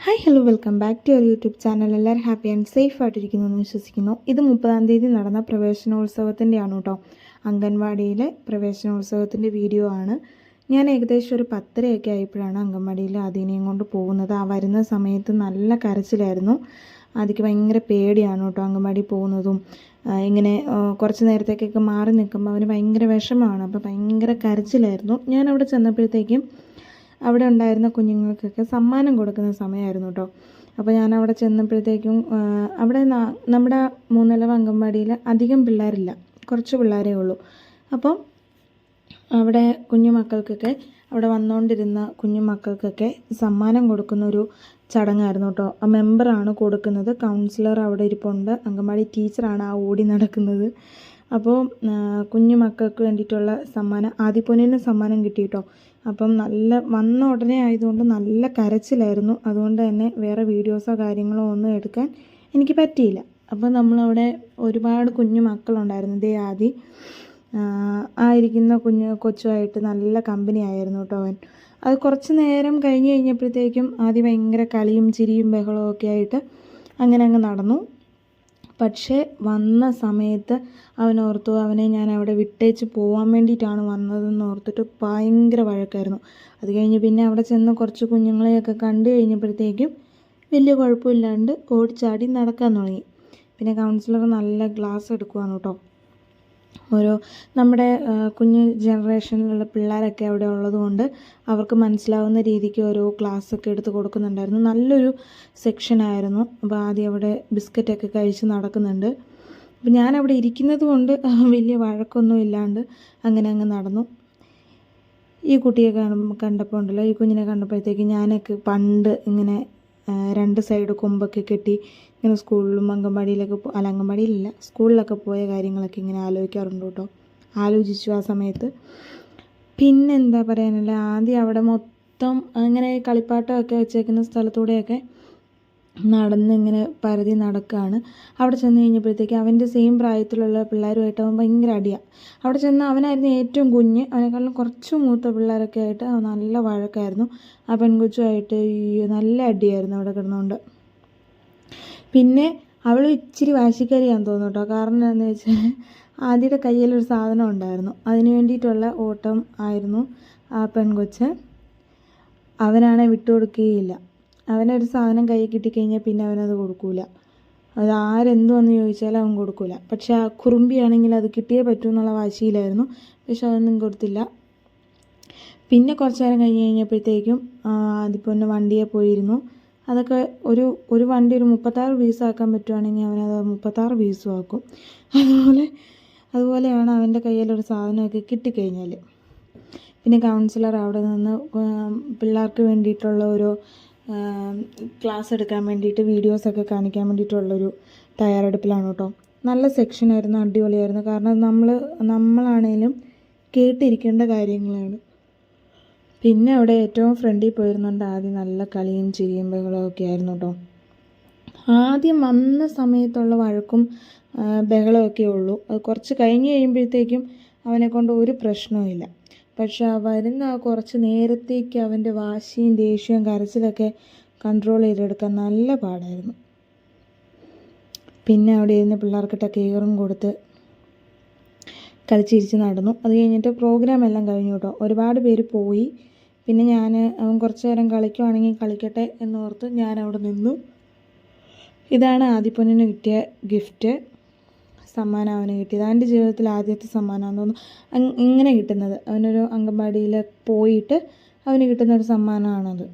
Hi hello welcome back to our YouTube channel എല്ലാവരും happy and safe ആയിട്ടിരിക്കുന്നു എന്ന് വിശ്വസിക്കുന്നു. ഇത് മുപ്പതാം തീയതി നടന്ന പ്രവേശനോത്സവത്തിന്റെയാണ് കേട്ടോ. അംഗൻവാടിയിലെ പ്രവേശനോത്സവത്തിന്റെ വീഡിയോ ആണ്. ഞാൻ ഏകദേശം ഒരു പത്തരയൊക്കെ ആയപ്പോഴാണ് അംഗൻവാടിയിൽ അതിനെയും കൊണ്ട് പോകുന്നത്. ആ വരുന്ന സമയത്ത് നല്ല കരച്ചിലായിരുന്നു. അതിക്ക് ഭയങ്കര പേടിയാണ് കേട്ടോ അംഗൻവാടി പോകുന്നതും. ഇങ്ങനെ കുറച്ച് നേരത്തേക്കൊക്കെ മാറി നിൽക്കുമ്പോൾ അവന് ഭയങ്കര വിഷമമാണ്. അപ്പോൾ ഭയങ്കര കരച്ചിലായിരുന്നു. ഞാൻ അവിടെ ചെന്നപ്പോഴത്തേക്കും അവിടെ ഉണ്ടായിരുന്ന കുഞ്ഞുങ്ങൾക്കൊക്കെ സമ്മാനം കൊടുക്കുന്ന സമയമായിരുന്നു കേട്ടോ അപ്പോൾ ഞാൻ അവിടെ ചെന്നപ്പോഴത്തേക്കും അവിടെ നമ്മുടെ മൂന്നലവ അംഗൻവാടിയിൽ അധികം പിള്ളേരില്ല. കുറച്ച് പിള്ളേരേ ഉള്ളൂ. അപ്പം അവിടെ കുഞ്ഞു മക്കൾക്കൊക്കെ അവിടെ വന്നുകൊണ്ടിരുന്ന കുഞ്ഞു മക്കൾക്കൊക്കെ സമ്മാനം കൊടുക്കുന്ന ഒരു ചടങ്ങായിരുന്നു കേട്ടോ ആ മെമ്പറാണ് കൊടുക്കുന്നത്. കൗൺസിലർ അവിടെ ഇരിപ്പുണ്ട്. അംഗൻവാടി ടീച്ചറാണ് ആ ഓടി നടക്കുന്നത്. അപ്പോൾ കുഞ്ഞു മക്കൾക്ക് വേണ്ടിയിട്ടുള്ള സമ്മാനം ആദിപ്പൊന്നിന് സമ്മാനം കിട്ടി കേട്ടോ അപ്പം നല്ല വന്ന ഉടനെ ആയതുകൊണ്ട് നല്ല കരച്ചിലായിരുന്നു. അതുകൊണ്ട് തന്നെ വേറെ വീഡിയോസോ കാര്യങ്ങളോ ഒന്നും എടുക്കാൻ എനിക്ക് പറ്റിയില്ല. അപ്പോൾ നമ്മളവിടെ ഒരുപാട് കുഞ്ഞു മക്കളുണ്ടായിരുന്നു. ഇതേ ആദി ആയിരിക്കുന്ന കുഞ്ഞു കൊച്ചുമായിട്ട് നല്ല കമ്പനി ആയിരുന്നു കേട്ടോ അവൻ. അത് കുറച്ച് നേരം കഴിഞ്ഞ് കഴിഞ്ഞപ്പോഴത്തേക്കും ആദ്യം ഭയങ്കര കളിയും ചിരിയും ബഹളവും ഒക്കെ ആയിട്ട് അങ്ങനെ അങ്ങ് നടന്നു. പക്ഷേ വന്ന സമയത്ത് അവൻ ഓർത്തു അവനെ ഞാൻ അവിടെ വിട്ടേച്ച് പോകാൻ വേണ്ടിയിട്ടാണ് വന്നതെന്ന് ഓർത്തിട്ട് ഭയങ്കര വഴക്കായിരുന്നു. അത് കഴിഞ്ഞ് പിന്നെ അവിടെ ചെന്ന് കുറച്ച് കുഞ്ഞുങ്ങളെയൊക്കെ കണ്ടു കഴിഞ്ഞപ്പോഴത്തേക്കും വലിയ കുഴപ്പമില്ലാണ്ട് ഓടിച്ചാടി നടക്കാൻ തുടങ്ങി. പിന്നെ കൗൺസിലർ നല്ല ക്ലാസ് എടുക്കുവാണ് കേട്ടോ. ഓരോ നമ്മുടെ കുഞ്ഞു ജനറേഷനിലുള്ള പിള്ളേരൊക്കെ അവിടെ ഉള്ളതുകൊണ്ട് അവർക്ക് മനസ്സിലാവുന്ന രീതിക്ക് ഓരോ ക്ലാസ് ഒക്കെ എടുത്ത് കൊടുക്കുന്നുണ്ടായിരുന്നു. നല്ലൊരു സെക്ഷനായിരുന്നു. അപ്പോൾ ആദ്യം അവിടെ ബിസ്ക്കറ്റൊക്കെ കഴിച്ച് നടക്കുന്നുണ്ട്. അപ്പോൾ ഞാനവിടെ ഇരിക്കുന്നത് കൊണ്ട് വലിയ വഴക്കൊന്നും ഇല്ലാണ്ട് അങ്ങനെ അങ്ങ് നടന്നു. ഈ കുട്ടിയെ കാണും കണ്ടപ്പോൾ ഉണ്ടല്ലോ ഈ കുഞ്ഞിനെ കണ്ടപ്പോഴത്തേക്ക് ഞാനൊക്കെ പണ്ട് ഇങ്ങനെ രണ്ട് സൈഡ് കൊമ്പൊക്കെ കെട്ടി ഇങ്ങനെ സ്കൂളിലും അംഗൻവാടിയിലൊക്കെ അല്ല അംഗൻവാടിയിലില്ല സ്കൂളിലൊക്കെ പോയ കാര്യങ്ങളൊക്കെ ഇങ്ങനെ ആലോചിക്കാറുണ്ട് കേട്ടോ. ആലോചിച്ചു ആ സമയത്ത്. പിന്നെന്താ പറയാനുള്ള ആദ്യം അവിടെ മൊത്തം അങ്ങനെ കളിപ്പാട്ടമൊക്കെ വെച്ചേക്കുന്ന സ്ഥലത്തൂടെയൊക്കെ നടന്ന് ഇങ്ങനെ പരതി നടക്കുകയാണ് അവിടെ ചെന്ന് കഴിഞ്ഞപ്പോഴത്തേക്ക് അവന്റെ സെയിം പ്രായത്തിലുള്ള പിള്ളേരുമായിട്ട് അവൻ ഭയങ്കര അടിയാണ് അവിടെ ചെന്ന് അവനായിരുന്നു ഏറ്റവും കുഞ്ഞ്. അവനെക്കാളും കുറച്ച് മൂത്ത പിള്ളേരൊക്കെ ആയിട്ട് നല്ല വഴക്കായിരുന്നു. ആ പെൺകൊച്ചുമായിട്ട് നല്ല അടിയായിരുന്നു അവിടെ കിടന്നുകൊണ്ട്. പിന്നെ അവൾ ഇച്ചിരി വാശിക്കാരിയാന്ന് തോന്നുന്നു കേട്ടോ. കാരണം എന്താണെന്ന് വെച്ചാൽ ആദ്യയുടെ കയ്യിലൊരു സാധനം ഉണ്ടായിരുന്നു. അതിന് വേണ്ടിയിട്ടുള്ള ഓട്ടം ആയിരുന്നു ആ പെൺകൊച്ച്. അവനാണെ വിട്ടുകൊടുക്കുകയില്ല. അവനൊരു സാധനം കയ്യിൽ കിട്ടിക്കഴിഞ്ഞാൽ പിന്നെ അവനത് കൊടുക്കൂല. അത് ആരെന്തു വന്ന് ചോദിച്ചാലും അവൻ കൊടുക്കൂല. പക്ഷെ ആ കുറുമ്പിയാണെങ്കിൽ അത് കിട്ടിയേ പറ്റൂ എന്നുള്ള വാശിയിലായിരുന്നു. പക്ഷെ അതൊന്നും കൊടുത്തില്ല. പിന്നെ കുറച്ച് നേരം കഴിഞ്ഞ് കഴിഞ്ഞപ്പോഴത്തേക്കും അതിപ്പോൾ ഒന്ന് വണ്ടിയെ പോയിരുന്നു. അതൊക്കെ ഒരു ഒരു വണ്ടി ഒരു മുപ്പത്താറ് പീസ് ആക്കാൻ പറ്റുവാണെങ്കിൽ അവനത് മുപ്പത്താറ് പീസും ആക്കും. അതുപോലെ അതുപോലെയാണ് അവന്റെ കയ്യിലൊരു സാധനമൊക്കെ കിട്ടിക്കഴിഞ്ഞാൽ പിന്നെ കൗൺസിലർ അവിടെ നിന്ന് പിള്ളേർക്ക് വേണ്ടിയിട്ടുള്ള ഓരോ ക്ലാസ് എടുക്കാൻ വേണ്ടിയിട്ട് വീഡിയോസൊക്കെ കാണിക്കാൻ വേണ്ടിയിട്ടുള്ളൊരു തയ്യാറെടുപ്പിലാണ് കേട്ടോ. നല്ല സെക്ഷനായിരുന്നു അടിപൊളിയായിരുന്നു. കാരണം നമ്മൾ നമ്മളാണേലും കേട്ടിരിക്കേണ്ട കാര്യങ്ങളാണ്. പിന്നെ അവിടെ ഏറ്റവും ഫ്രണ്ടിൽ പോയിരുന്നുണ്ട് ആദ്യം നല്ല കളിയും ചിരിയും ബഹളവും ഒക്കെ ആയിരുന്നു കേട്ടോ. ആദ്യം വന്ന സമയത്തുള്ള വഴക്കും ബഹളമൊക്കെ ഉള്ളൂ. അത് കുറച്ച് കഴിഞ്ഞ് കഴിയുമ്പോഴത്തേക്കും അവനെ കൊണ്ട് ഒരു പ്രശ്നവുമില്ല പക്ഷെ ആ വരുന്ന ആ കുറച്ച് നേരത്തേക്ക് അവന്റെ വാശിയും ദേഷ്യവും കരച്ചിലൊക്കെ കൺട്രോൾ ചെയ്തെടുക്കാൻ നല്ല പാടായിരുന്നു. പിന്നെ അവിടെ ഇരുന്ന് പിള്ളേർക്കിട്ട കെയറും കൊടുത്ത് കളിച്ചിരിച്ച് നടന്നു. അത് കഴിഞ്ഞിട്ട് പ്രോഗ്രാം എല്ലാം കഴിഞ്ഞു കേട്ടോ. ഒരുപാട് പേര് പോയി. പിന്നെ ഞാൻ അവൻ കുറച്ച് നേരം കളിക്കുവാണെങ്കിൽ കളിക്കട്ടെ എന്നോർത്ത് ഞാൻ അവിടെ നിന്നു. ഇതാണ് ആദിപ്പൊന്നിന് കിട്ടിയ ഗിഫ്റ്റ് സമ്മാനം അവന് കിട്ടിയത്. അവന്റെ ജീവിതത്തിൽ ആദ്യത്തെ സമ്മാനമാണെന്ന് തോന്നുന്നു. ഇങ്ങനെ കിട്ടുന്നത്. അവനൊരു അംഗൻവാടിയിൽ പോയിട്ട് അവന് കിട്ടുന്ന ഒരു സമ്മാനമാണത്.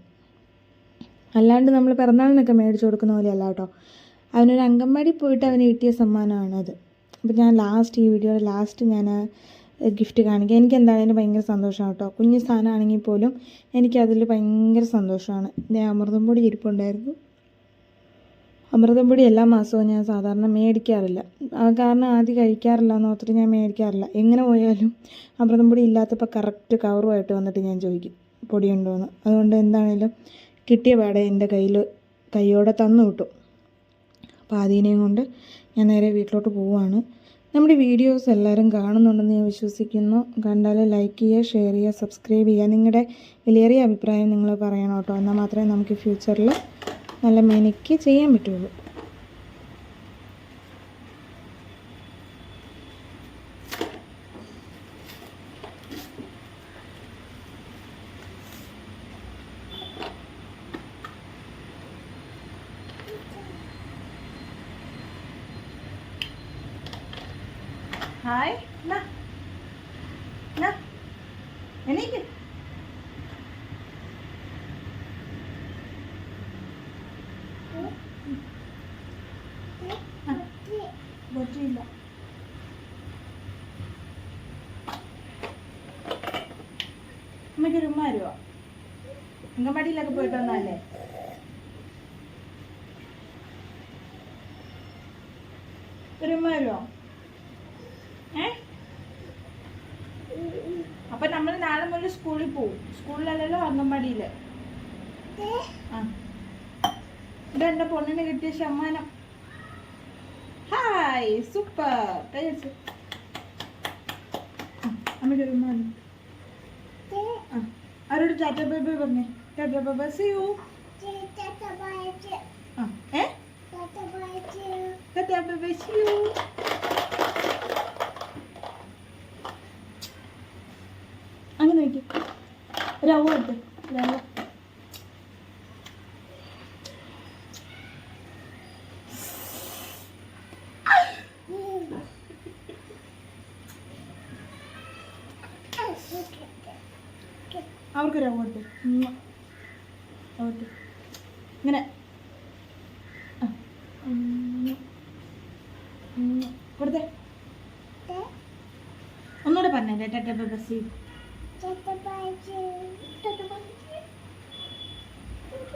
അല്ലാണ്ട് നമ്മൾ പിറന്നാളിനൊക്കെ മേടിച്ചു കൊടുക്കുന്ന പോലെയല്ല കേട്ടോ. അവനൊരു അംഗൻവാടി പോയിട്ട് അവന് കിട്ടിയ സമ്മാനമാണത്. അപ്പോൾ ഞാൻ ലാസ്റ്റ് ഈ വീഡിയോയുടെ ലാസ്റ്റ് ഞാൻ ഗിഫ്റ്റ് കാണിക്കുക എനിക്ക് എന്തായാലും ഭയങ്കര സന്തോഷമാണ് കേട്ടോ. കുഞ്ഞു സാധനമാണെങ്കിൽ പോലും എനിക്കതിൽ ഭയങ്കര സന്തോഷമാണ്. അമൃതം പൊടി ഇരിപ്പുണ്ടായിരുന്നു. അമൃതം പൊടി എല്ലാ മാസവും ഞാൻ സാധാരണ മേടിക്കാറില്ല. കാരണം ആദ്യം കഴിക്കാറില്ല എന്ന് ഓർത്തിട്ട് ഞാൻ മേടിക്കാറില്ല. എങ്ങനെ പോയാലും അമൃതം പൊടി ഇല്ലാത്തപ്പോൾ കറക്റ്റ് കവറുമായിട്ട് വന്നിട്ട് ഞാൻ ചോദിക്കും പൊടി ഉണ്ടോയെന്ന് അതുകൊണ്ട് എന്താണേലും കിട്ടിയ പാടെ എന്റെ കയ്യിൽ കൈയോടെ തന്നു വിട്ടു അപ്പോൾ അതിനെയും കൊണ്ട് ഞാൻ നേരെ വീട്ടിലോട്ട് പോവുകയാണ് നമ്മുടെ വീഡിയോസ് എല്ലാവരും കാണുന്നുണ്ടെന്ന് ഞാൻ വിശ്വസിക്കുന്നു. കണ്ടാൽ ലൈക്ക് ചെയ്യുക ഷെയർ ചെയ്യുക സബ്സ്ക്രൈബ് ചെയ്യുക. നിങ്ങളുടെ വിലയേറിയ അഭിപ്രായം നിങ്ങൾ പറയണം കേട്ടോ. എന്നാൽ മാത്രമേ നമുക്ക് ഫ്യൂച്ചറിൽ നല്ല മെനക്ക് ചെയ്യാൻ പറ്റുള്ളൂ. ഹായ്. എന്നാ എന്നാ എണീക്ക്. പറ്റില്ല അമ്മയ്ക്ക് ഒരു ഉമ്മ വരുമോ അങ്കമാടിയിലൊക്കെ പോയിട്ട് വന്നാലേ? ഒരു ഉമ്മ വരുമോ ഏ? അപ്പൊ നമ്മൾ നാളെ മുതൽ സ്കൂളിൽ പോവും. സ്കൂളിലല്ലല്ലോ അംഗൻവാടിയിൽ. ആ. ഇതെന്റെ പൊണ്ണിന് കിട്ടിയ സമ്മാനം ഹായ് സൂപ്പർ കഴിച്ചു അമ്മയ്ക്ക് ഒരു ഉമ്മ തന്നു. ആ അവരോട് ടാറ്റ ബൈ ബൈ പറഞ്ഞേ tata bye bye see you ഏ tata bye bye see you അങ്ങനെ നോക്കി രവ എടുത്ത് രവ അവർക്കൊരു അങ്ങോട്ട് കൊടുത്തു ഇങ്ങനെ കൊടുത്തെ ഒന്നുകൂടെ പറഞ്ഞേ ടെ ചേട്ടാ ബസ്സി